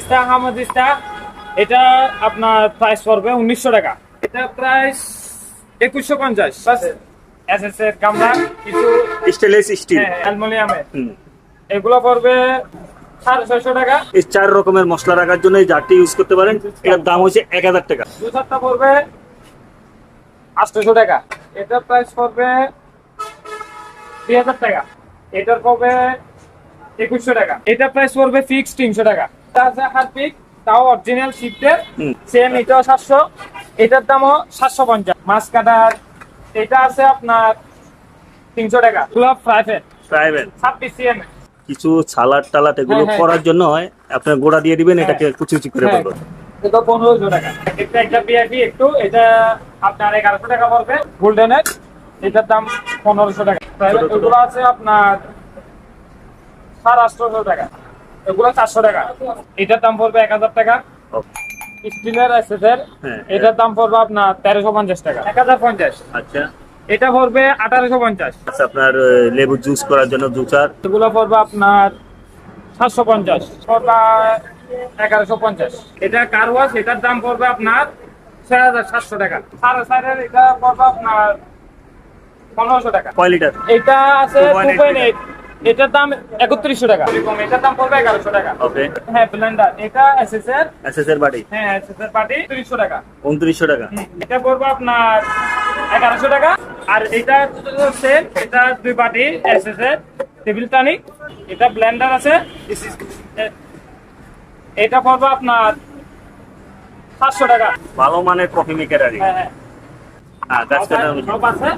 ইস্তা আহমদ ইস্তা এটা আপনার প্রাইস পড়বে উনিশশো টাকা। এটা প্রাইস একুশশো পঞ্চাশ। এস এস এর গামলা কিছু স্টেনলেস স্টিল অ্যালমোনিয়ামের এগুলো পড়বে টাকা। এই চার রকমের মশলা রাখার জন্য এই জারটি ইউজ করতে পারেন। এটার দাম হচ্ছে এক হাজার টাকা। দু চারটা পড়বে আটশোশো টাকা। এটার প্রাইস পড়বে দুই হাজার টাকা। এটার পড়বে একুশশো টাকা। এটার প্রাইস পড়বে ফিক্স তিনশো টাকা। এটা হারপিক তাও অরিজিনাল শিফটের সেম এটাও সাতশো। এটার দামও সাতশো পঞ্চাশ। মাছ কাটার এটা আছে আপনার তিনশো টাকা। গোলাপ ফ্রাইফেট প্রাইভেট ছাব্বিশ সিএম কিছু সালাড টালাট এগুলো হ্যাঁ, হ্যাঁ। করার জন্য হয় আপনার গোড়া দিয়ে দিবেন এটাকে কুচি কুচি করে হ্যাঁ। ফেলবেন। এটা পনেরোশো টাকা। একটা একটা বিআইপি একটু এটা আপনার এগারোশো টাকা পড়বে গোল্ডেনের এটার দাম পনেরোশো টাকা। প্রাইভেট। এগুলো আছে আপনার সাড়ে আটশোশো টাকা। এগুলো চারশো টাকা। এটার দাম পড়বে এক হাজার টাকা। স্টিলের এসএসের হ্যাঁ। এটার দাম পড়বে আপনার তেরোশো পঞ্চাশ টাকা। এক হাজার পঞ্চাশ। আচ্ছা। এটা পড়বে আঠারোশো পঞ্চাশ। আচ্ছা আপনার লেবু জুস করার জন্য জুসার এগুলো পড়বে আপনার সাতশো পঞ্চাশ। পড়বে এগারোশো পঞ্চাশ। এটা কার ওয়াশ? এটার দাম পড়বে আপনার ছয় হাজার সাতশো টাকা। সাড়ে চারের এটা পড়বে আপনার পনেরোশো টাকা। কয় লিটার? এটা আছে টু পয়েন্ট এইট এটার দাম একত্রিশশো টাকা। এটার দাম পড়বে এগারোশো টাকা। ওকে। হ্যাঁ ব্লেন্ডার এটা এসএস এর এসএস এর বাড়ি হ্যাঁ এসএস এর পার্টি তিরিশশো টাকা। উনত্রিশশো টাকা। এটা পড়বে আপনার এগারোশো টাকা। আর এটা হচ্ছে এটা দুই পার্টি এসএস এর টেবিল টানিক এটা ব্লেন্ডার আছে। এটা পড়বে আপনার সাতশো টাকা। ভালো মানের কফি মেকার আর। হ্যাঁ হ্যাঁ। হ্যাঁ সব আছে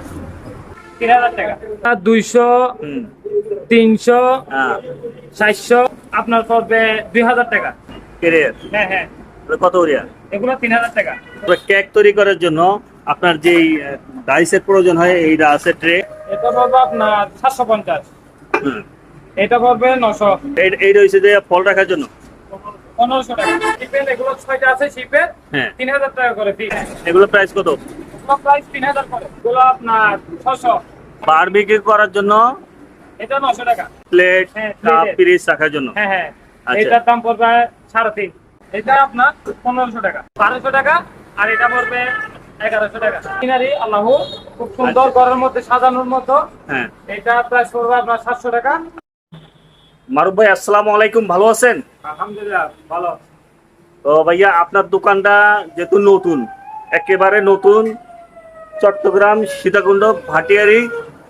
তিন হাজার টাকা। দুইশো তিনশো হ্যাঁ। চারশো আপনার পড়বে দুই হাজার টাকা। কেরিয়ার হ্যাঁ হ্যাঁ। কত উড়িয়া এগুলো তিন হাজার টাকা। কেক তৈরি করার জন্য আপনার যেই ডাইসের প্রয়োজন হয় এইটা আছে ট্রে এটা পড়বে আপনার সাতশো পঞ্চাশ। এটা পড়বে নশো। এই রয়েছে যে ফল রাখার জন্য? পনেরোশো টাকা। শিপের এগুলো ছয়টা আছে শিপের হ্যাঁ। তিন হাজার টাকা করে এগুলো প্রাইস কত? প্রাইস তিন হাজার করে। এগুলো আপনার ছশো বারবিকিউ করার জন্য এটা নশো টাকা। প্লেট হ্যাঁ, কাপ। রাখার জন্য? হ্যাঁ হ্যাঁ। আচ্ছা। এটার দাম পড়বে সাড়ে তিন। এটা আপনার পনেরোশো টাকা। টাকা আর এটা পড়বে টাকা। সিনারি আল্লাহ খুব সুন্দর ঘরের মধ্যে সাজানোর মতো। হ্যাঁ। এটা প্রাইস পড়বে আপনার সাতশো টাকা। মারুফ ভাই আসসালামু আলাইকুম ভালো আছেন? আলহামদুলিল্লাহ ভালো। তো ভাইয়া আপনার দোকানটা যেহেতু নতুন একেবারে নতুন চট্টগ্রাম সীতাকুণ্ড ভাটিয়ারি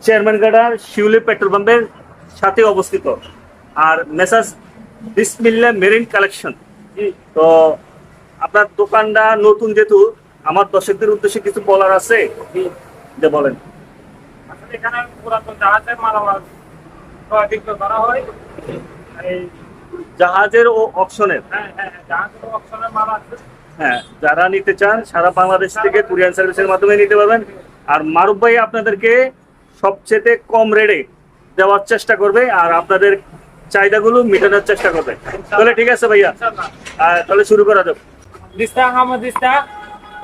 চেয়ারম্যান গার্ডার শিউলি পেট্রোল পাম্পের সাথে অবস্থিত। আর মেসাজ বিসমিল্লা মেরিন কালেকশন। তো আপনার দোকানটা নতুন যেহেতু আমার দর্শকদের উদ্দেশ্যে কিছু বলার আছে? যে বলেন। আসলে এখানে পুরাতন জাহাজের মালামাল ক্রয় করা হয়। জাহাজের ও অপশনের? হ্যাঁ হ্যাঁ হ্যাঁ, হ্যাঁ যারা নিতে চান সারা বাংলাদেশ থেকে কুরিয়ান সার্ভিসের মাধ্যমে নিতে পারবেন। আর মারুফ ভাই আপনাদেরকে সবচেয়ে কম রেটে দেওয়ার চেষ্টা করবে আর আপনাদের চাহিদাগুলো মেটানোর চেষ্টা করবে। তাহলে ঠিক আছে ভাইয়া। তাহলে শুরু করা যাক। দিস্তা আহমদ দিস্তা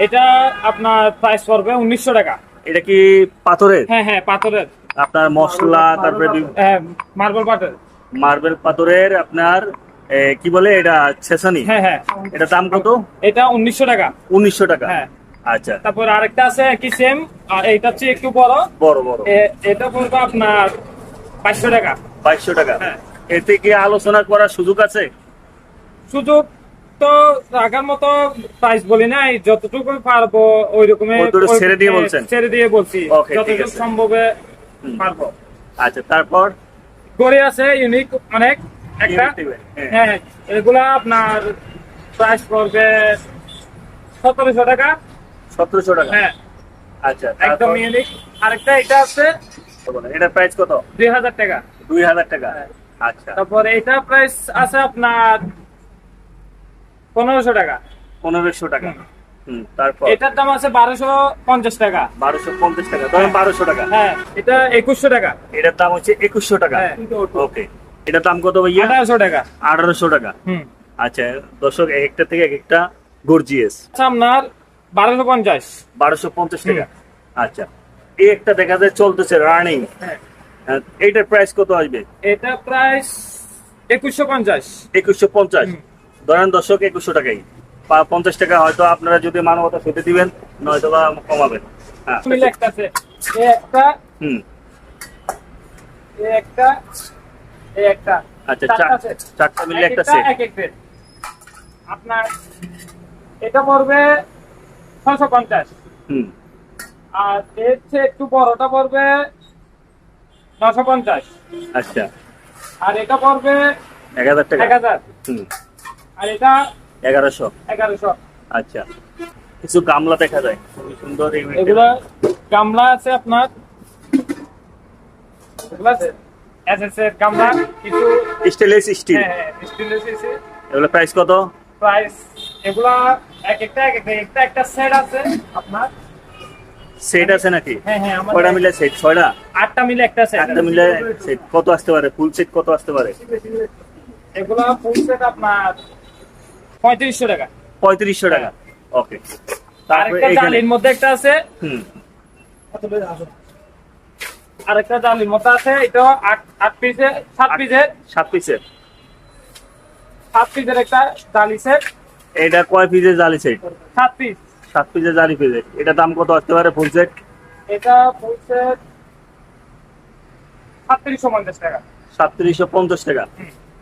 এটা আপনার প্রাইস পড়বে উনিশশো টাকা। এটা কি পাথরের? হ্যাঁ হ্যাঁ পাথরের। আপনার মশলা তারপরে মার্বেল পাথর মার্বেল পাথরের। আপনার কি বলে এটা ছেসানি হ্যাঁ হ্যাঁ। এটা দাম কত? এটা উনিশশো টাকা। উনিশশো টাকা। হ্যাঁ। আচ্ছা। তারপর আরেকটা আছে কি সেম আর এটা হচ্ছে একটু বড়। বড় বড়। এটা পড়বে আপনার পাঁচশো টাকা। বাইশশো টাকা। হ্যাঁ। এতে কি আলোচনা করার সুযোগ আছে? সুযোগ তো রাখার মতো প্রাইস বলি নাই যতটুকু পারব ওই রকমের ছেড়ে দিয়ে বলছেন? ছেড়ে দিয়ে বলছি যতটুকু সম্ভবে পারব। আচ্ছা তারপর? গড়ি আছে ইউনিক অনেক। একটা? হ্যাঁ। হ্যাঁ এগুলা আপনার প্রাইস পড়বে সতেরোশো টাকা। সতেরোশো টাকা। হ্যাঁ। আচ্ছা একদম ইউনিক আরেকটা এটা আছে। এটার প্রাইস কত? দুই হাজার টাকা। দুই হাজার টাকা। আচ্ছা। তারপর এটা প্রাইস আছে আপনার পনেরোশো টাকা। পনেরোশো টাকা। তারপর? এটার দাম আছে বারোশো পঞ্চাশ টাকা। বারোশো পঞ্চাশ টাকা ধরেন বারোশো টাকা। হ্যাঁ এটা একুশশো টাকা। এটার দাম হচ্ছে একুশশো টাকা। হ্যাঁ। ওকে। এটার দাম কত ভাইয়া? আঠারোশো টাকা। আঠারোশো টাকা। আচ্ছা দর্শক এক একটা থেকে এক একটা গর্জিয়াস আচ্ছা আপনার বারোশো পঞ্চাশ। বারোশো পঞ্চাশ টাকা। আচ্ছা। এই একটা দেখা যায় চলতেছে রানিং হ্যাঁ। এইটার প্রাইস কত আসবে? এটা প্রাইস একুশশো পঞ্চাশ। একুশশো পঞ্চাশ। হুম। ধরেন দর্শক একুশশো টাকাই। পঞ্চাশ টাকা হয়তো আপনারা যদি মানবতা সেটে দিবেন নয়তো বা কমাবেন। হ্যাঁ একটা আছে। এই একটা হুম। একটা একটা। আচ্ছা চারটা চার- চারটা মিলে একটা সেট। আপনার এটা পড়বে ছয়শো পঞ্চাশ। আর এর চেয়ে একটু বড়টা পড়বে নশো পঞ্চাশ। আচ্ছা। আর এটা পড়বে এক হাজার টাকা। এক হাজার। আর এটা এগারোশো। এগারোশো। আচ্ছা। কিছু গামলা দেখা যায়। খুবই সুন্দর এই গামলা আছে আপনার। এগুলা এর গামলা কিছু স্টেনলেস স্টিল হ্যাঁ স্টেনলেস আছে এগুলো প্রাইস কত? প্রাইস এগুলা এক একটা এক একটা একটা একটা সেট আছে আপনার। সেট আছে নাকি? হ্যাঁ হ্যাঁ কয়টা মিলে সেট ছয়টা? আটটা মিলে একটা সেট একটা মিলে সেট কত আসতে পারে? ফুল সেট কত আসতে পারে? এগুলা ফুল সেট আপনার পঁয়ত্রিশশো টাকা। পঁয়ত্রিশশো টাকা। ওকে তারপরে আরেকটা জালির মধ্যে একটা আছে। হুম। আরেকটা জালির মধ্যে আছে এটা আট আট পিসে সাত পিসের সাত পিসের সাত পিসের একটা জালি সেট এটা কয় পিসের জালি সেট সাত পিস সাত পিসের জালি পিসের এটা দাম কত আসতে পারে ফুল সেট এটা ফুল সেট সাতত্রিশশো পঞ্চাশ টাকা। সাতত্রিশশো পঞ্চাশ টাকা।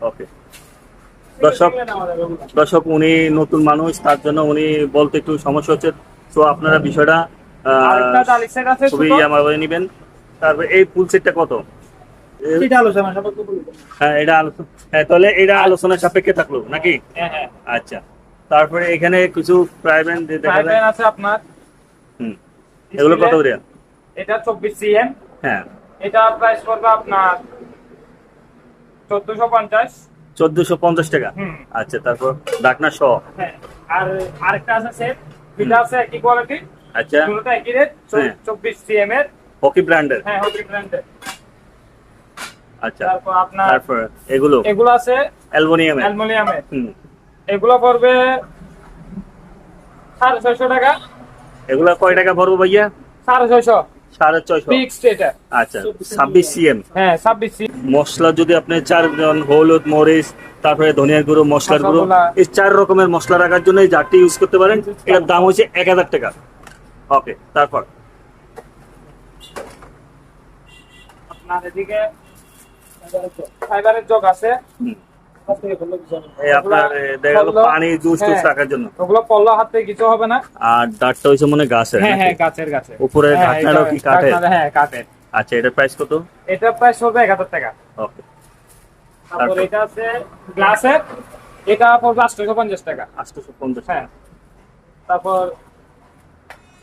ওকে দর্শক দর্শক উনি নতুন মানুষ তার জন্য উনি বলতে একটু সমস্যা হচ্ছে। তো আপনারা বিষয়টা খুবই। আমার নেবেন। তারপর এই ফুল সেটটা কত। হ্যাঁ এটা আলোচনা হ্যাঁ তাহলে এটা আলোচনার সাপেক্ষে থাকল নাকি? হ্যাঁ হ্যাঁ। আচ্ছা। তারপরে এখানে কিছু প্রাইভেট দেখা যায়। আছে আপনার। হুম। এগুলো কত করে? এটা চব্বিশ সিএম। হ্যাঁ। এটা প্রাইস পড়বে আপনার চোদ্দশো পঞ্চাশ। চোদ্দশো পঞ্চাশ টাকা? আচ্ছা তারপর ডাকনা সহ। হ্যাঁ। আর আরেকটা আছে সেট দুইটা আছে একই কোয়ালিটি আচ্ছা। দুটোটা একই রেট হ্যাঁ। চব্বিশ সিএম এর। হকি ব্র্যান্ডের? হ্যাঁ হকি ব্র্যান্ডের। আচ্ছা। তারপর আপনার তারপর এগুলো? এগুলো আছে অ্যালুমিনিয়ামের? অ্যালুমিনিয়ামের। হুম। এগুলো পড়বে সাড়ে ছয়শো টাকা। এগুলো কয় টাকা পড়ব ভাইয়া? সাড়ে ছয়শো। সাড়ে ছয়শো। আচ্ছা ছাব্বিশ সিএম। হ্যাঁ ছাব্বিশ মশলা যদি আপনি চারজন হলুদ মরিচ তারপরে ধনিয়ার গুঁড়ো মশলার গুঁড়ো এই চার রকমের মশলা রাখার জন্য এই জারটি ইউজ করতে পারেন। এটার দাম হচ্ছে এক হাজার টাকা। ওকে তারপর। আপনার এদিকে ফাইবারের জগ আছে। আপনার দেখা গেল পানি জুস টুস হ্যাঁ, রাখার জন্য। ওগুলো পল্ল হাতে কিছু হবে না। আর ডাটটা হয়েছে মনে গাছের হ্যাঁ হ্যাঁ নাকি? গাছের উপরে ঢাকনাটাও এটা- কি কাঠের? কাঠের। আচ্ছা এটার প্রাইস কত? এটা প্রাইস এক হাজার টাকা। ওকে। তারপর? এটা আছে গ্লাসের এটা পড়বে আটশোশো পঞ্চাশ টাকা। আটশোশো পঞ্চাশ হ্যাঁ তারপর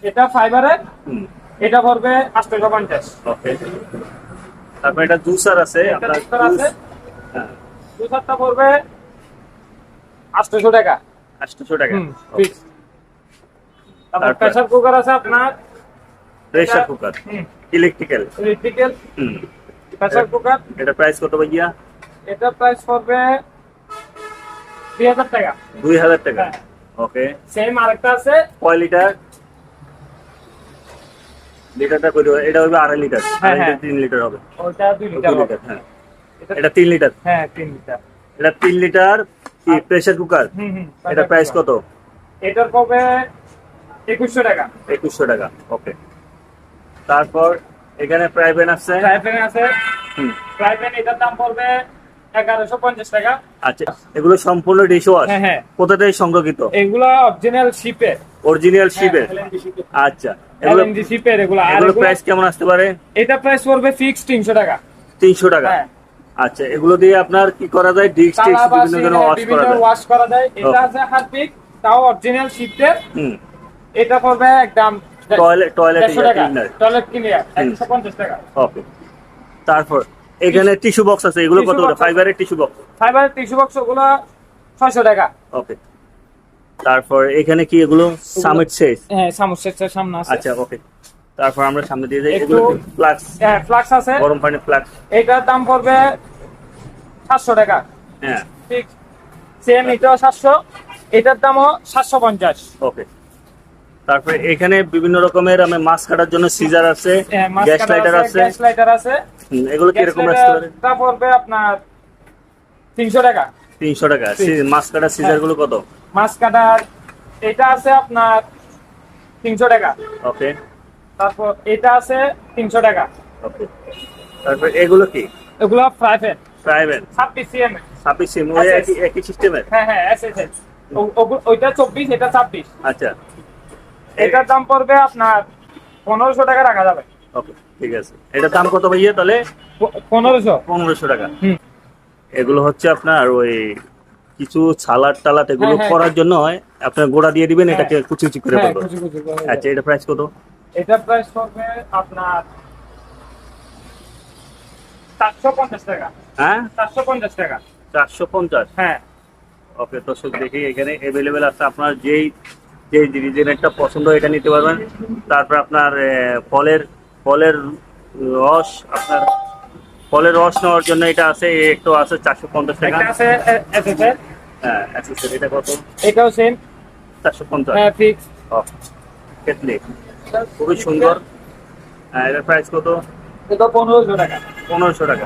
এটা ফাইবারের হুম। এটা পড়বে আটশোশো পঞ্চাশ ওকে। তারপর এটা জুসার আছে আপনার juicer আছে। juice- দু চারটা পড়বে আটশোশো টাকা। আটশোশো টাকা ফিক্স তারপর তারপর? প্রেসার কুকার আছে আপনার? Pressure cooker electrical electrical pressure cooker এটা প্রাইস কত ভাইয়া? এটা প্রাইস পড়বে দুই হাজার টাকা। দুই হাজার টাকা। ওকে সেম আরেকটা আছে। কয় লিটার? লিটারটা কই এটা হবে আড়াই লিটার। হ্যাঁ, আড়াই লিটার হ্যাঁ। তিন লিটার হবে। দুই লিটার হ্যাঁ। এটা তিন লিটার? হ্যাঁ তিন লিটার। এটা তিন লিটার কি প্রেসার কুকার এটা প্রাইস কত? এটার পড়বে একুশশো টাকা। একুশশো টাকা ওকে তারপর এখানে প্রাইভেট আছে? ফ্রাই প্যান আছে। হুম, ফ্রাই প্যান এটার দাম পড়বে এগারোশো পঞ্চাশ টাকা। আচ্ছা এগুলো সম্পূর্ণ ডিশ ওয়াশ হ্যাঁ, হ্যাঁ। কোথা থেকে সংগ্রহিত এগুলা অরিজিনাল শিপের অরিজিনাল শিপের আচ্ছা এগুলো শিপের এগুলা। আর এগুলো এগুলা- প্রাইস কেমন আসতে পারে? এটা প্রাইস পড়বে ফিক্স তিনশো টাকা। তিনশো টাকা। হ্যাঁ। আচ্ছা এগুলো দিয়ে আপনার কি করা যায়? ডিশ টিক্স বিভিন্ন ধরনের ওয়াশ করা যায়। ওয়াশ করা যায়। এটা আছে হারপিক তাও অরিজিনাল হুম। এটা পড়বে একদম টয়লেট টয়লেট ক্লিনার টয়লেট একশো পঞ্চাশ টাকা। ওকে তারপর এখানে টিস্যু বক্স আছে। এগুলো কত করে? ফাইবারের টিস্যু বক্স ফাইবারের টিস্যু বক্স ওগুলো ছয়শো টাকা। ওকে তারপর এখানে কি এগুলো সামিট শেষ? হ্যাঁ সামুসের সামনে আছে। আচ্ছা ওকে তারপর আমরা সামনে দিয়ে যাই। একটু- এগুলো ফ্লাক্স হ্যাঁ ফ্লাক্স আছে। গরম পানি ফ্লাক্স এটার দাম পড়বে সাতশো টাকা। হ্যাঁ। ঠিক। সেম এটাও সাতশো। এটার দামও সাতশো পঞ্চাশ। ওকে। তারপরে এখানে বিভিন্ন রকমের আমি মাছ কাটার জন্য সিজার আছে হ্যাঁ, গ্যাস লাইটার আছে গ্যাস লাইটার আছে। এগুলো কীরকম আসতে পারে লাইটারটা পড়বে আপনার তিনশো টাকা। তিনশো টাকা। মাছ কাটার সিজারগুলো কত? মাছ কাটার এটা আছে আপনার তিনশো টাকা। ওকে। তারপর এটা আছে তিনশো টাকা। তারপর এগুলো কি? এগুলো প্রাইভেট ছাব্বিশ সিএম ছাব্বিশ সিম ওই আচ্ছা, একই সিস্টেমের হ্যাঁ হ্যাঁ এস এস এস ওইটা চব্বিশ এটা ছাব্বিশ। আচ্ছা। এটার দাম পড়বে আপনার পনেরোশো টাকা রাখা যাবে। ওকে ঠিক আছে। এটার দাম কত ভাইয়া তাহলে? পনেরোশো। পনেরোশো টাকা। এগুলো হচ্ছে আপনার ওই কিছু সালাড টালাট এগুলো হ্যাঁ, হ্যাঁ। করার জন্য হয়। আপনার গোড়া দিয়ে দিবেন হ্যাঁ। এটাকে কুচি কুচি করে আচ্ছা এটা প্রাইস কত? এটা প্রাইস পড়বে আপনার চারশো পঞ্চাশ টাকা। হ্যাঁ? চারশো পঞ্চাশ টাকা। চারশো পঞ্চাশ? হ্যাঁ। ওকে দর্শক দেখি এখানে অ্যাভেলেবেল আছে আপনার যেই যেই ডিজাইনটা পছন্দ এটা নিতে পারবেন। তারপর আপনার ফলের ফলের রস আপনার ফলের রস নেওয়ার জন্য এটা আছে একটু আছে চারশো পঞ্চাশ টাকা। আছে হ্যাঁ এটা কত? এটাও সেম চারশো পঞ্চাশ। হ্যাঁ ফিক্স কেটলি খুবই সুন্দর। এটার প্রাইস কত? এটা পনেরোশো টাকা। পনেরোশো টাকা।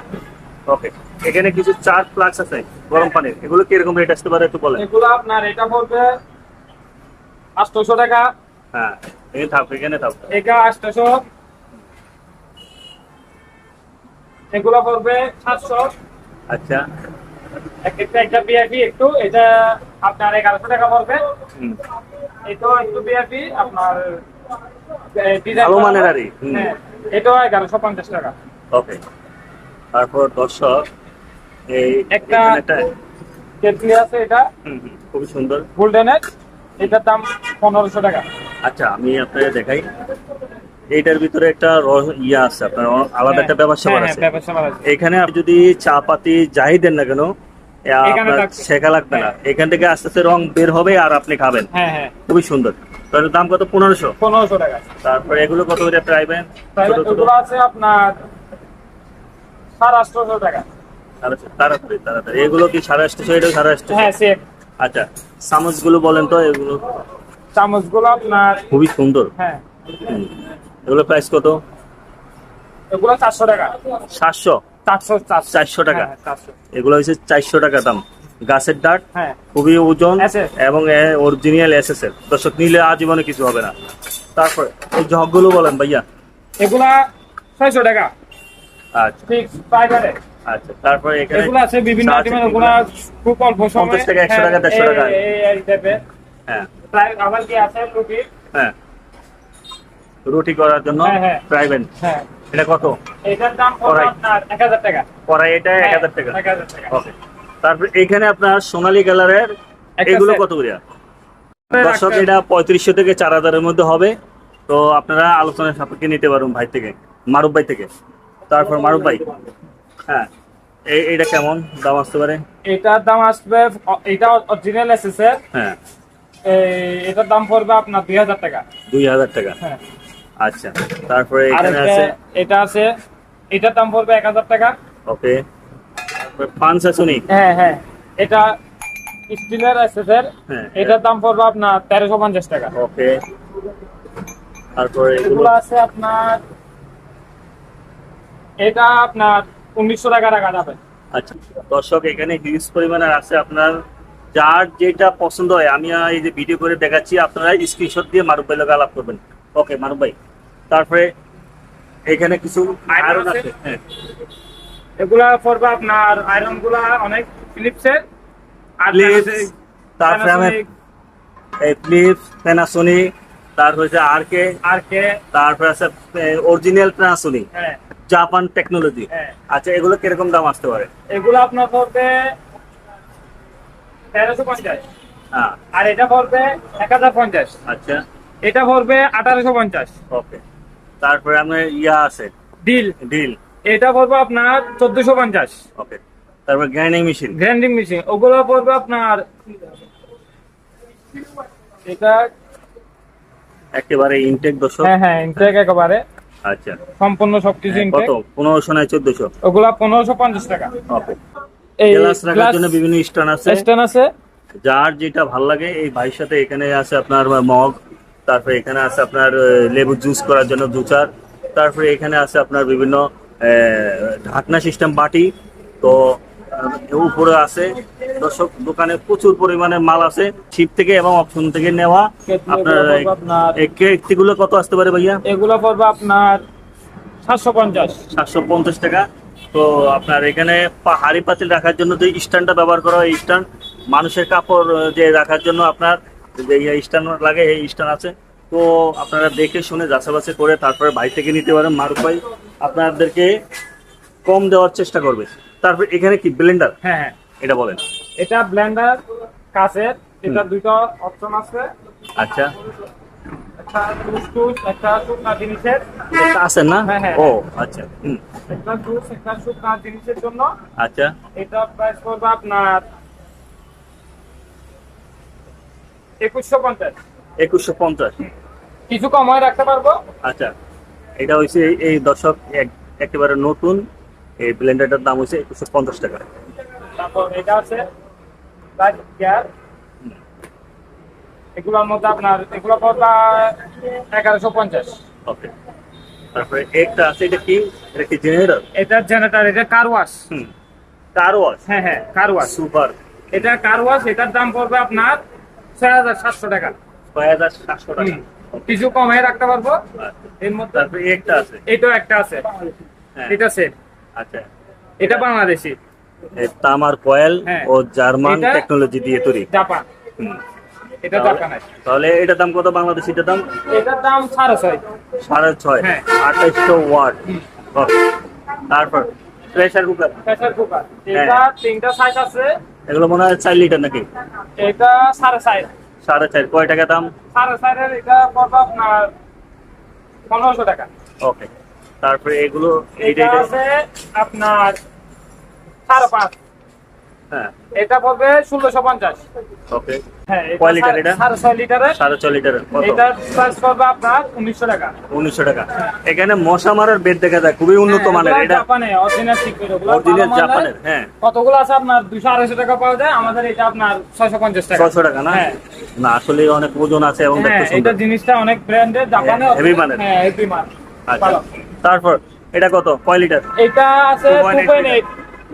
ওকে এখানে কিছু চার ফ্লাক্স আছে গরম পানির। এগুলো কীরকম রেট আসতে পারে একটু বলেন? এগুলো আপনার এটা পড়বে আটশোশো টাকা। হ্যাঁ এখানে থাক এখানে থাক। এটা আটশোশো। এগুলো পড়বে সাতশো। আচ্ছা। এক একটা একটা বিআরপি একটু এটা আপনার এগারোশো টাকা পড়বে। এটাও একটু বিআরপি আপনার ভালো মানের আরই, হ্যাঁ এটাও এগারোশো পঞ্চাশ টাকা। ওকে। তারপর দর্শক এই একটা কেটলি আছে এটা। হুম, হুম, খুবই সুন্দর। গোল্ডেনের এটার দাম পনেরোশো টাকা। আচ্ছা আমি আপনাকে দেখাই। এইটার ভিতরে একটা রস ইয়া আছে আপনার আলাদা একটা ব্যবসা হ্যাঁ, হ্যাঁ, ব্যবসা আছে। এখানে আপনি যদি চা পাতি যাই দেন না কেন শেখা লাগবে না। এখান থেকে আস্তে আস্তে রং বের হবে আর আপনি খাবেন। হ্যাঁ হ্যাঁ। খুবই সুন্দর। তাহলে দাম কত? পনেরোশো। পনেরোশো টাকা। তারপরে এগুলো কত করে প্রাইভেট আছে আপনার সাড়ে টাকা। আচ্ছা, তাড়াতাড়ি তাড়াতাড়ি। এগুলো কি সাড়ে আটশো এটা সাড়ে আটশো হ্যাঁ সেম আচ্ছা চামচগুলো বলেন তো এগুলো। আপনার খুবই সুন্দর। হ্যাঁ। এগুলো প্রাইস কত? এগুলো চারশো টাকা। সাতশো। চারশো টাকা। হ্যাঁ, এগুলো হচ্ছে চারশো টাকা দাম। গাছের ডাট হ্যাঁ। খুবই ওজন এবং অরিজিনাল এস এস এর। দর্শক নিলে আজীবনে কিছু হবে না। তারপরে এই জগগুলো বলেন ভাইয়া। এগুলা ছয়শো টাকা। আচ্ছা। আচ্ছা তারপরে এখানে এগুলো আছে বিভিন্ন আইটেমের আছে, খুব অল্প সময় 50 টাকা, 100 টাকা, 150 টাকা। এই- এই- এই টাইপের হ্যাঁ। প্রায় আবার কি আছে রুটি? হ্যাঁ। রুটি করার জন্য। প্রাইভেট। হ্যাঁ। এটা কত? এটার দাম পড়বে আপনার এক হাজার টাকা। কড়াই এটা এক হ্যাঁ, হাজার টাকা। এক হাজার টাকা। ওকে। তারপর এখানে আপনার সোনালী কালারের এগুলো কত করে? দর্শক এটা পঁয়ত্রিশশো থেকে চার হাজারের মধ্যে হবে। তো আপনারা আলোচনার সাপেক্ষে নিতে পারবেন ভাই থেকে মারুফ ভাই থেকে। তারপর মারুফ ভাই। হ্যাঁ এই এইটা কেমন? দাম আসতে পারে? এটার দাম আসবে এটা অরিজিনাল এসেছে হ্যাঁ। এটার দাম পড়বে আপনার দুই হাজার টাকা। দুই হাজার টাকা। হ্যাঁ। আচ্ছা তারপরে এখানে আছে এটা আছে এটার দাম পড়বে এক হাজার টাকা। ওকে হ্যাঁ হ্যাঁ এটা স্টিলের এসেসের হ্যাঁ এটার দাম পড়বে আপনার তেরোশো পঞ্চাশ টাকা। ওকে তারপরে এগুলো আছে আপনার এটা আপনার উনিশশো টাকা রাখা যাবে। আচ্ছা দর্শক এখানে হিউজ পরিমাণে আছে আপনার যার যেটা পছন্দ হয় আমি এই যে ভিডিও করে দেখাচ্ছি আপনারা স্ক্রিনশট দিয়ে মারুফ ভাই আলাপ করবেন। ওকে মারুফ ভাই তারপরে এখানে কিছু আয়রন আছে? হ্যাঁ। এগুলা পড়বে আপনার আয়রনগুলা অনেক ফিলিপসের আর তারপরে আমার এই ফ্লিপস প্যানাসোনিক তারপর হচ্ছে আর কে আর কে তারপরে আছে অরিজিনাল প্যানাসোনিক জাপান টেকনোলজি হ্যাঁ। আচ্ছা এগুলো কীরকম দাম আসতে পারে? এগুলো আপনার পড়বে তেরোশো পঞ্চাশ। হ্যাঁ। আর এটা পড়বে এক হাজার পঞ্চাশ। আচ্ছা। এটা পড়বে আঠারোশো পঞ্চাশ। ওকে। তারপরে আমার ইয়া আছে। ডিল। ডিল। এটা পড়বে আপনার চোদ্দশো পঞ্চাশ। ওকে। তারপর গ্রাইন্ডিং মেশিন। Grinding machine. ওগুলো পড়বে আপনার এটা একেবারে ইনটেক হ্যাঁ হ্যাঁ ইনটেক একেবারে। আচ্ছা। সম্পূর্ণ সবকিছু কত? ইনটেক পনেরোশো নয় চোদ্দশো? ওগুলা পনেরোশো পঞ্চাশ টাকা। ওকে। এই গ্লাস রাখার জন্য বিভিন্ন স্ট্যান্ড আছে। স্ট্যান্ড আছে। যার যেটা ভালো লাগে এই ভাইয়ের সাথে এখানে আছে আপনার মগ। তারপরে এখানে আছে আপনার লেবু জুস করার জন্য জুচার তারপরে এখানে আছে আপনার বিভিন্ন ঢাকনা সিস্টেম বাটি। তো উপরে আছে দর্শক দোকানে প্রচুর পরিমাণে মাল আছে। শিপ থেকে এবং অপশন থেকে নেওয়া। আপনার কেকগুলো কত আসতে পারে ভাইয়া? এগুলো পড়বে আপনার সাতশো পঞ্চাশ। সাতশো পঞ্চাশ টাকা। তো আপনার এখানে হাঁড়ি পাতিল রাখার জন্য যে স্ট্যান্ডটা ব্যবহার করা হয় স্ট্যান্ড। মানুষের কাপড় যে রাখার জন্য আপনার যে এই স্ট্যান্ড লাগে এই স্ট্যান্ড আছে। তো আপনারা দেখে শুনে যাচাবাচি করে তারপরে বাইরে থেকে নিতে পারেন মারুফ ভাই। আপনাদেরকে কম দেওয়ার চেষ্টা করবে। তারপর এখানে কি ব্লেন্ডার হ্যাঁ হ্যাঁ। এটা বলেন। এটা ব্লেন্ডার কাছের এটা দুটো অপশন আছে। আচ্ছা। আছেন না? হ্যাঁ, হ্যাঁ, ও। আচ্ছা। একটা একটা শুকনা জিনিসের জন্য। আচ্ছা। এটা প্রাইস আপনার একুশশো পঞ্চাশ। একুশশো পঞ্চাশ। কিছু কম হয় রাখতে পারব? আচ্ছা এটা হচ্ছে এই- দশক একেবারে নতুন। এই ব্লেন্ডারটার দাম হচ্ছে একুশশো পঞ্চাশ টাকা। তারপর এটা আছে এগুলোর মধ্যে আপনার এগুলো পড়বে এগারোশো পঞ্চাশ। ওকে। তারপরে একটা আছে এটা কি? এটা কি জেনারেটর এটা জেনারেটার এটা কার ওয়াশ হুম। কার ওয়াশ হ্যাঁ হ্যাঁ কার ওয়াশ সুপার এটা কার ওয়াশ এটার দাম পড়বে আপনার ছয় হাজার সাতশো টাকা। ছয় হাজার সাতশো টাকা। কিছু কমে রাখতে পারব। এর মধ্যে তারপরে একটা আছে। এটাও একটা আছে। হ্যাঁ। এটা সেট আচ্ছা। এটা বাংলাদেশি। তামার কয়েল হ্যাঁ। ও জার্মান টেকনোলজি দিয়ে তৈরি। জাপান। এটা তাহলে- তাহলে এটার দাম কত বাংলাদেশ? এটার দাম? এটার দাম সাড়ে ছয়। সাড়ে ছয়। হ্যাঁ। আঠাইশশো ওয়াট। তারপর প্রেসার কুকার প্রেসার কুকার। এটা তিনটা সাইজ আছে। এগুলো মনে হয় চার লিটার নাকি? এটা সাড়ে চার। সাড়ে চার। কয় টাকা দাম? সাড়ে চারের এটা পড়বে আপনার পনেরোশো টাকা। ওকে। তারপরে এগুলো এইটা আছে আপনার সাড়ে পাঁচ। হ্যাঁ। এটা পড়বে ষোলোশো পঞ্চাশ। ওকে। হ্যাঁ কয় লিটার এটা? লিটারের। সাড়ে ছয় লিটারের কত? এটার প্রাইস পড়বে আপনার উনিশশো টাকা। উনিশশো টাকা। এখানে মশা মারার বেড দেখা যায় খুবই উন্নত হ্যাঁ, মানের। এটা জাপানে অরিজিনাল ঠিক করে অরিজিনাল জাপানের হ্যাঁ। কতগুলো আছে আপনার? দুশো আড়াইশো টাকা পাওয়া যায় আমাদের এটা আপনার ছয়শো পঞ্চাশ টাকা। ছশো টাকা না? হ্যাঁ। না আসলে অনেক ওজন আছে এবং হ্যাঁ এটা জিনিসটা অনেক ব্র্যান্ডের জাপানে হ্যাঁ, মানের। হ্যাঁ হেভি মান আচ্ছা। তারপর এটা কত? কয় লিটার? এটা আছে 2.8 টু পয়েন্ট এইট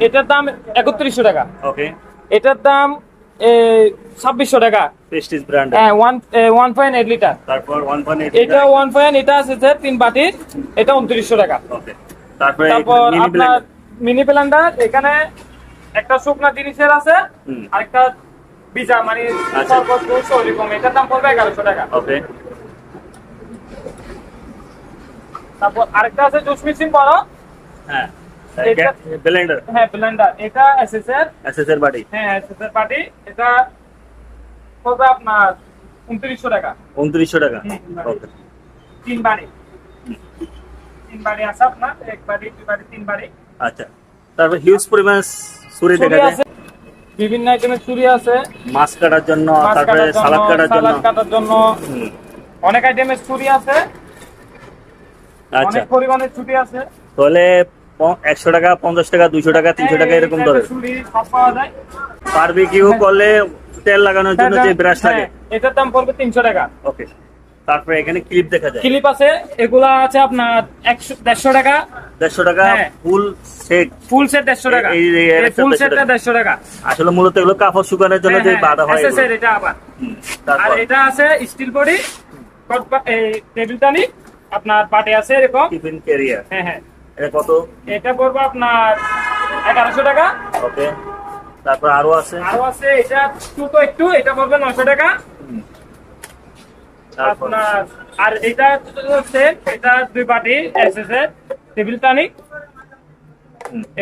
এটার দাম একত্রিশশো টাকা। ওকে। এটার দাম ছাব্বিশশো টাকা। প্রেস্টিজ ব্র্যান্ড হ্যাঁ one one point eight litre তারপর ওয়ান পয়েন্ট এটা ওয়ান পয়েন্ট এটা আছে স্যার তিন বাটির। এটা উনত্রিশশো টাকা। ওকে। তারপর আপনার মিনি প্ল্যান্ডার এখানে একটা শুকনা জিনিসের আছে। আরেকটা বিজা মানে আচ্ছা। দুশো এরকম। এটার দাম পড়বে এগারোশো টাকা। ওকে। তারপর আরেকটা আছে জুস মেশিন বড়। হ্যাঁ। ব্লেন্ডার হ্যাঁ ব্লেন্ডার এটা এসএস এর এসএস হ্যাঁ এসএস এর এটা পড়বে আপনার উনত্রিশশো টাকা। উনত্রিশশো টাকা। ওকে তিন বাড়ি তিন বাড়ি আছে আপনার। এক বাড়ি দুই বাড়ি তিন বাড়ি আচ্ছা। তারপর হিউজ পরিমাণ ছুরি দেখা যায়। বিভিন্ন আইটেমের চুড়ি আছে। মাছ কাটার জন্য তারপরে সালাদ কাটার জন্য। সালাদ কাটার জন্য। অনেক আইটেমের ছুরি আছে। আচ্ছা। অনেক পরিমাণের ছুরি আছে। তাহলে একশো টাকা পঞ্চাশ টাকা দুইশো টাকা তিনশো টাকা এরকম ধরে বারবিকিউ করলে তেল লাগানোর জন্য যে ব্রাশ লাগে। হ্যাঁ, এটার দাম পড়বে তিনশো টাকা। ওকে। তারপরে এখানে ক্লিপ দেখা যায়। ক্লিপ আছে এগুলা আছে আপনার একশো দেড়শো টাকা। দেড়শো টাকা হ্যাঁ। Full set. ফুল সেট দেড়শো টাকা। ফুল সেটটা দেড়শো টাকা। আসলে মূলত এগুলো কাপড় শুকানোর জন্য যে হ্যাঁ, বাধা হয় এগুলো। এটা আবার। আর এটা আছে স্টিল বডি টেবিল টানি আপনার পাটে আছে এরকম। Tiffin carrier. হ্যাঁ হ্যাঁ। এটা কত? এটা পড়বে আপনার এগারোশো টাকা। ওকে। তারপর আরও আছে? আরও আছে এটা দুটো একটু এটা পড়বে নশো টাকা। আপনার আর এটা হচ্ছে এটা দুই পাটি এসএস এর টেবিল টানি।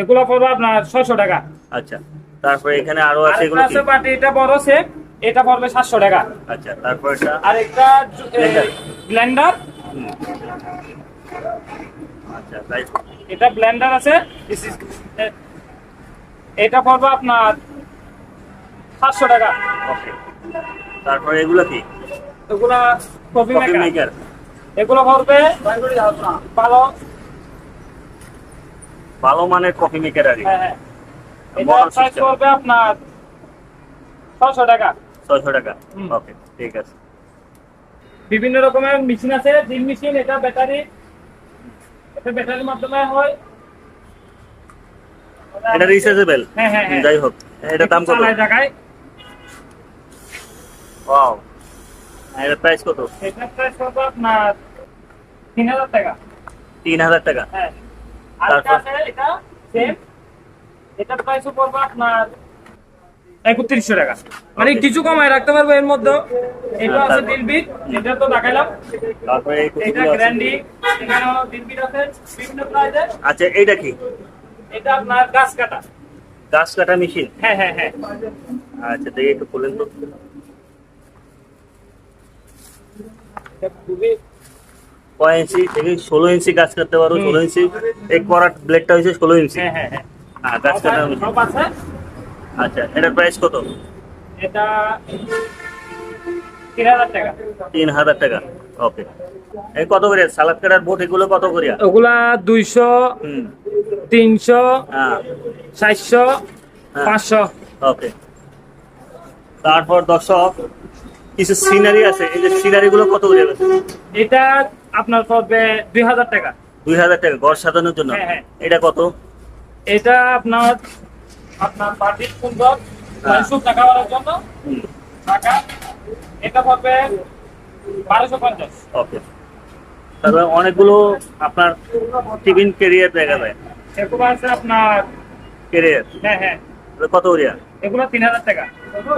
এগুলো পড়বে আপনার ছয়শো টাকা। আচ্ছা। তারপরে এখানে আরও আছে এগুলো কি? আছে পাটি এটা বড় সেট এটা পড়বে সাতশো টাকা। আচ্ছা তারপর এটা? আর একটা Blender. আচ্ছা তাই এটা ব্লেন্ডার আছে। এটা পড়বে আপনার সাতশো টাকা। ওকে তারপর এগুলো কি? এগুলা কফি কফি মেকার মেকার এগুলো পড়বে ভালো। ভালো মানের কফি মেকার আর হ্যাঁ হ্যাঁ। এটা প্রাইস পড়বে আপনার ছশো টাকা। ছয়শো টাকা। ওকে ঠিক আছে। বিভিন্ন রকমের মেশিন আছে। ড্রিল মেশিন এটা ব্যাটারি ব্যাটারির মাধ্যমে হয়। এটা রিচার্জেবল হ্যাঁ, হ্যাঁ, হ্যাঁ। যাই হোক এটা দাম কত? ওয়াও এটা প্রাইস কত? এটা প্রাইস পড়বে আপনার তিন হাজার টাকা। তিন হাজার টাকা। হ্যাঁ। আর এটা সেম এটা প্রাইসও পড়বে আপনার একত্রিশশো টাকা। মানে কিছু কমায় রাখতে পারব এর মধ্যে। এটা আছে দিলবিট এটা তো দেখাইলাম। তারপরে এটা গ্র্যান্ডি এখানেও দিলবিট আছে বিভিন্ন আচ্ছা এইটা কি? এটা আপনার গাছ কাটা। গাছ কাটা মেশিন? হ্যাঁ হ্যাঁ হ্যাঁ। আচ্ছা দেখি একটু খুলেন তো। খুবই কয় ইঞ্চি? থেকে ষোলো ইঞ্চি গাছ কাটতে পারো ষোলো ইঞ্চি। এই করাট ব্লেডটা হয়েছে ষোলো ইঞ্চি। হ্যাঁ হ্যাঁ হ্যাঁ। হ্যাঁ গাছ কাটা মেশিন আচ্ছা এটার প্রাইস কত? এটা তিন হাজার টাকা। ওকে এই কত করে? সালাদ কাটার বোট এগুলো কত করিয়া? ওগুলা দুইশো তিনশো হ্যাঁ। চারশো হ্যাঁ। পাঁচশো। ওকে তারপর দর্শক কিছু সিনারি আছে। এই যে সিনারি গুলো কত করে? এটা আপনার পড়বে দুই হাজার টাকা। দুই হাজার টাকা ঘর সাজানোর জন্য? হ্যাঁ। এটা কত? এটা আপনার আপনার বাটির সুন্দর হ্যাঁ। শুকনা খাওয়ার জন্য টাকা এটা পড়বে বারোশো পঞ্চাশ। ওকে। তারপর অনেকগুলো আপনার টিফিন কেরিয়ার দেখা যায়। এগুলো আছে আপনার কেরিয়ার হ্যাঁ হ্যাঁ। কত করিয়া এগুলো তিন হাজার টাকা।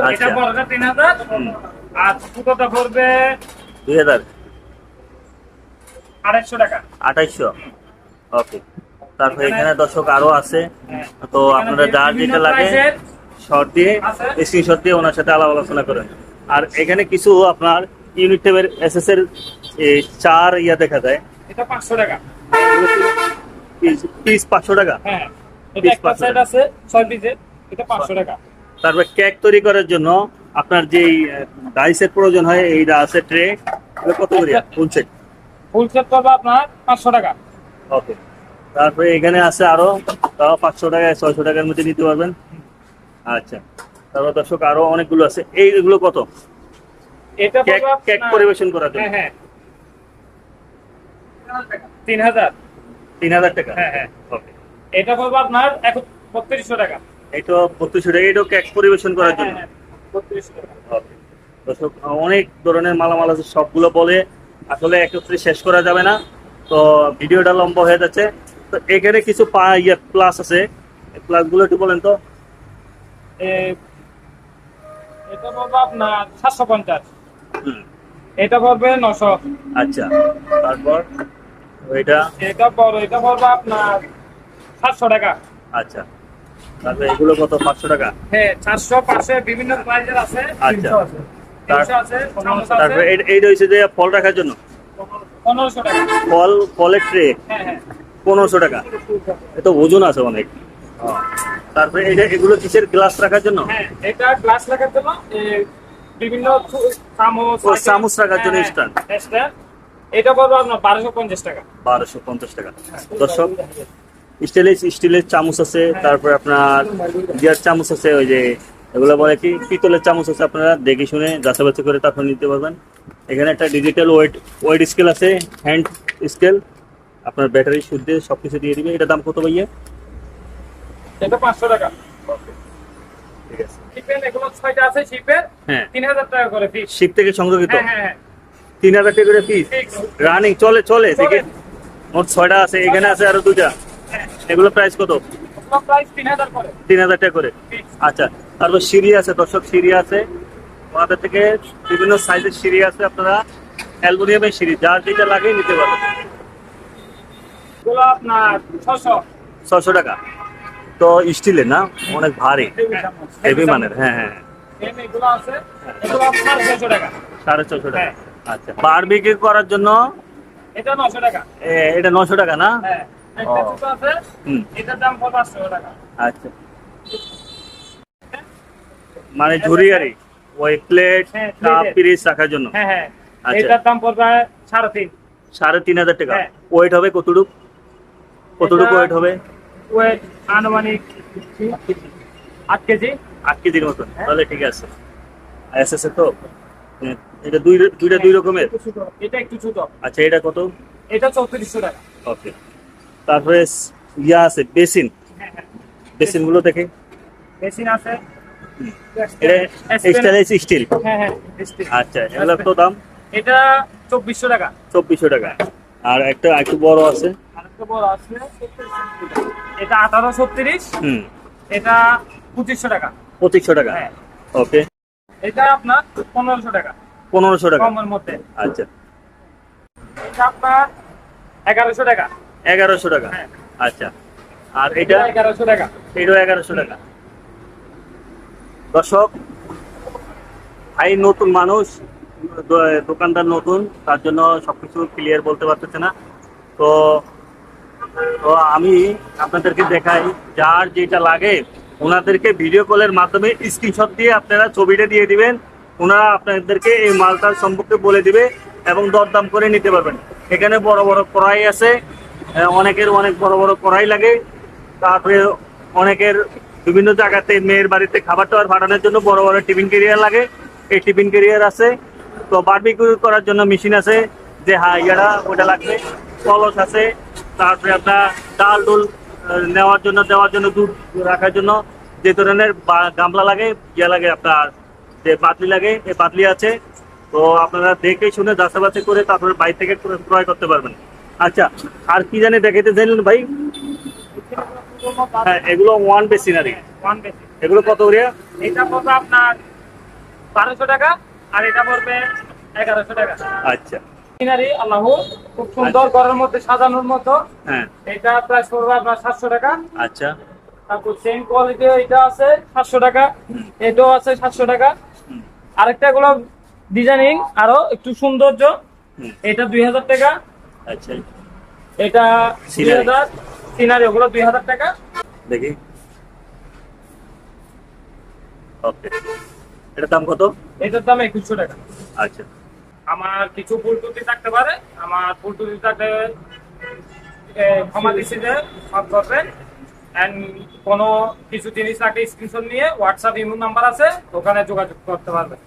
আচ্ছা। এটা বড়টা তিন হাজার। আর ছোটটা পড়বে দুই হাজার। আড়াইশো টাকা। আঠাইশশো ওকে। তারপর এখানে দর্শক আরও আছে। তো আপনারা যার যেটা লাগে শর্ট দিয়ে। স্ক্রিনশট দিয়ে ওনার সাথে আলাপ আলোচনা করেন। আর এখানে কিছু আপনার ইউনিট টেবের এস এস এর চার ইয়া দেখা যায়। এটা পাঁচশো টাকা। পিস পাঁচশো টাকা। হ্যাঁ এটা Piece একটা 500 সেট টাকা। আছে ছয় পিসের এটা পাঁচশো টাকা। তারপর কেক তৈরি করার জন্য আপনার যেই ডাইসের প্রয়োজন হয় এইটা আছে ট্রে কত করে? ফুল সেট ফুল সেট করবে আপনার পাঁচশো টাকা। ওকে তারপরে এখানে আছে আরও তাও পাঁচশো টাকা ছয়শো টাকার মধ্যে নিতে পারবেন। আচ্ছা তারপর দর্শক আরও অনেকগুলো আছে। এইগুলো কত? এটা কেক পরিবেশন করার জন্য। হ্যাঁ হ্যাঁ। তিন হাজার তিন হাজার টাকা? হ্যাঁ হ্যাঁ। ওকে এটা পড়বে আপনার এখন বত্রিশশো টাকা। এটা বত্রিশশো টাকা এটাও কেক পরিবেশন করার জন্য। বত্রিশশো টাকা। Okay. দর্শক অনেক ধরনের মালামাল আছে সবগুলো বলে আসলে একত্রে শেষ করা যাবে না। তো ভিডিওটা লম্বা হয়ে যাচ্ছে। তো এখানে কিছু পা ইয়ে প্লাস আছে। প্লাসগুলো একটু বলেন তো। এটা পড়বে আপনার সাতশো পঞ্চাশ। এটা পড়বে নশো। আচ্ছা তারপর এটা? এটা এটা পড়বে আপনার সাতশো টাকা। আচ্ছা তারপর এগুলো কত পাঁচশো টাকা? হ্যাঁ চারশো পাঁচশো বিভিন্ন প্রাইজের আছে আচ্ছা। আছে। আছে তারপর এইটা হচ্ছে যে ফল রাখার জন্য? পনেরোশো টাকা। ফল ফলের ট্রে হ্যাঁ হ্যাঁ। পনেরোশো টাকা। এত ওজন আছে অনেক। তারপরে এটা এগুলো কিসের গ্লাস রাখার জন্য? হ্যাঁ এটা গ্লাস লাগার জন্য বিভিন্ন চামচ চামচ রাখার জন্য। স্ট্যান্ড এটা পড়বে আপনার বারোশো পঞ্চাশ টাকা। বারোশো পঞ্চাশ টাকা। দর্শক স্টিলের স্টিলের চামচ আছে তারপরে আপনার গিয়ার চামচ আছে ওই যে এগুলো বলে কি পিতলের চামচ আছে আপনারা দেখে শুনে যাচাই বাছাই করে তারপর নিতে পারবেন। এখানে একটা ডিজিটাল ওয়েট ওয়েট স্কেল আছে হ্যান্ড স্কেল আপনার ব্যাটারি শুদ্ধে সব কিছু দিয়ে দিবে। এটা দাম কত ভাইয়া? এটা পাঁচশো টাকা। ঠিক আছে। শিপের এগুলো ছয়টা আছে শিপের হ্যাঁ। তিন হাজার টাকা করে ফিক্স শিপ থেকে হ্যাঁ হ্যাঁ হ্যাঁ। তিন হাজার টাকা করে রানিং চলে চলে চলে। দেখে। মোট ছয়টা আছে এখানে আছে আরও দুটা হ্যাঁ। এগুলো প্রাইস কত? তিন হাজার করে। টাকা করে। আচ্ছা তারপর সিঁড়ি আছে দর্শক সিঁড়ি আছে। ওনাদের থেকে বিভিন্ন সাইজের সিঁড়ি আছে আপনারা। অ্যালুমিনিয়ামের সিঁড়ি যার যেটা লাগে নিতে পারবেন। এগুলো আপনার টাকা। তো স্টিলের না? অনেক ভারী। হেভি মানের। হ্যাঁ হ্যাঁ। হ্যাঁ। এগুলো আছে। এগুলো আপনার ছশো টাকা। হ্যাঁ। আচ্ছা বারবিকিউ করার জন্য? এটা টাকা। এটা নশো টাকা না? হ্যাঁ। আছে। এটার দাম টাকা। আচ্ছা। মানে ঝুড়ি গাড়ি ওই প্লেট হ্যাঁ, কাপ। পিরিচ রাখার জন্য। হ্যাঁ হ্যাঁ। আচ্ছা। এটার দাম পড়বে সাড়ে তিন। সাড়ে তিন হাজার টাকা। হ্যাঁ। ওয়েট হবে কতটুক? কতটুকু ওয়েট হবে? ওয়েট আনুমানিক আট কেজি। আট কেজির মতন। তাহলে ঠিক আছে। তো হ্যাঁ, এটা দুই দুইটা দুই রকমের? এটা একটু ছোট। আচ্ছা এটা কত? এটা চৌত্রিশশো টাকা। ওকে। তারপরে ইয়া আছে বেসিন। হ্যাঁ হ্যাঁ। বেসিনগুলো দেখে মেশিন আছে স্টেনলেস স্টিল হ্যাঁ হ্যাঁ আচ্ছা এগুলোর তো দাম? এটা চব্বিশশো টাকা। চব্বিশশো টাকা। আর একটা একটু বড় আছে। আরেকটা বড় আছে এটা আঠারো ছত্রিশ হুম। এটা পঁচিশশো টাকা। পঁচিশশো টাকা। হ্যাঁ। ওকে। এটা আপনার পনেরোশো টাকা। পনেরোশো টাকা। কমের মধ্যে। আচ্ছা। এটা আপনার এগারোশো টাকা। এগারোশো টাকা। হ্যাঁ। আচ্ছা। আর এটা? এগারোশো টাকা। এটাও এগারোশো টাকা। দর্শক ভাই নতুন মানুষ দোকানদার নতুন, তার জন্য সবকিছু ক্লিয়ার বলতে পারতেছে না। তো তো আমি আপনাদেরকে দেখাই, যার যেটা লাগে, ওনাদেরকে ভিডিও কলের মাধ্যমে স্ক্রিনশট দিয়ে আপনারা ছবিটা দিয়ে দিবেন। ওনারা আপনাদেরকে এই মালটার সম্পর্কে বলে দিবে এবং দরদাম করে নিতে পারবেন। এখানে বড় বড় কড়াই আছে অনেকের অনেক বড় বড় কড়াই লাগে। তারপরে অনেকের বিভিন্ন জায়গাতে মেয়ের বাড়িতে খাবার টাবার ফাটানোর জন্য বড় বড় টিফিন কেরিয়ার লাগে। এই টিফিন কেরিয়ার আছে। তো বারবিকিউ করার জন্য মেশিন আছে যে হ্যাঁ ইয়ারা ওটা লাগবে কলস আছে তারপরে আপনার ডাল ডুল নেওয়ার জন্য দেওয়ার জন্য দুধ রাখার জন্য যে ধরনের গামলা লাগে ইয়া লাগে আপনার যে পাতলি লাগে এই পাতলি আছে। তো আপনারা দেখে শুনে যাচাই বাছাই করে তারপরে বাইরে থেকে ক্রয়- করতে পারবেন। আচ্ছা আর কি জানি দেখাইতে চাইলেন ভাই? হ্যাঁ এগুলো ওয়ান বেসিনারি ওয়ান বেশি এগুলো কত করে? এটা পড়বে আপনার? বারোশো টাকা? আর এটা পড়বে এগারোশো টাকা। আচ্ছা। সিনারি আল্লাহ খুব সুন্দর ঘরের মধ্যে সাজানোর মতো। হ্যাঁ। এটা প্রাইস পড়বে আপনার সাতশো টাকা। আচ্ছা। তারপর সেম কোয়ালিটি এটা আছে সাতশো টাকা। এটাও আছে সাতশো টাকা। আরেকটা গুলো ডিজাইনিং আরও একটু সৌন্দর্য। এটা দুই হাজার টাকা। আচ্ছা। এটা দুই হাজার। সিনারি ওগুলো দুই হাজার টাকা। দেখি। ওকে। এটার দাম কত? এটার দাম একুশশো টাকা। আচ্ছা। আমার কিছু ভুল ত্রুটি থাকতে পারে। আমার ভুল ত্রুটি থাকলে এ, ক্ষমা দৃষ্টিতে সব করবেন। অ্যান্ড কোনো কিছু জিনিস থাকে স্ক্রিনশট নিয়ে হোয়াটসঅ্যাপ ইমো নাম্বার আছে ওখানে যোগাযোগ করতে পারবেন।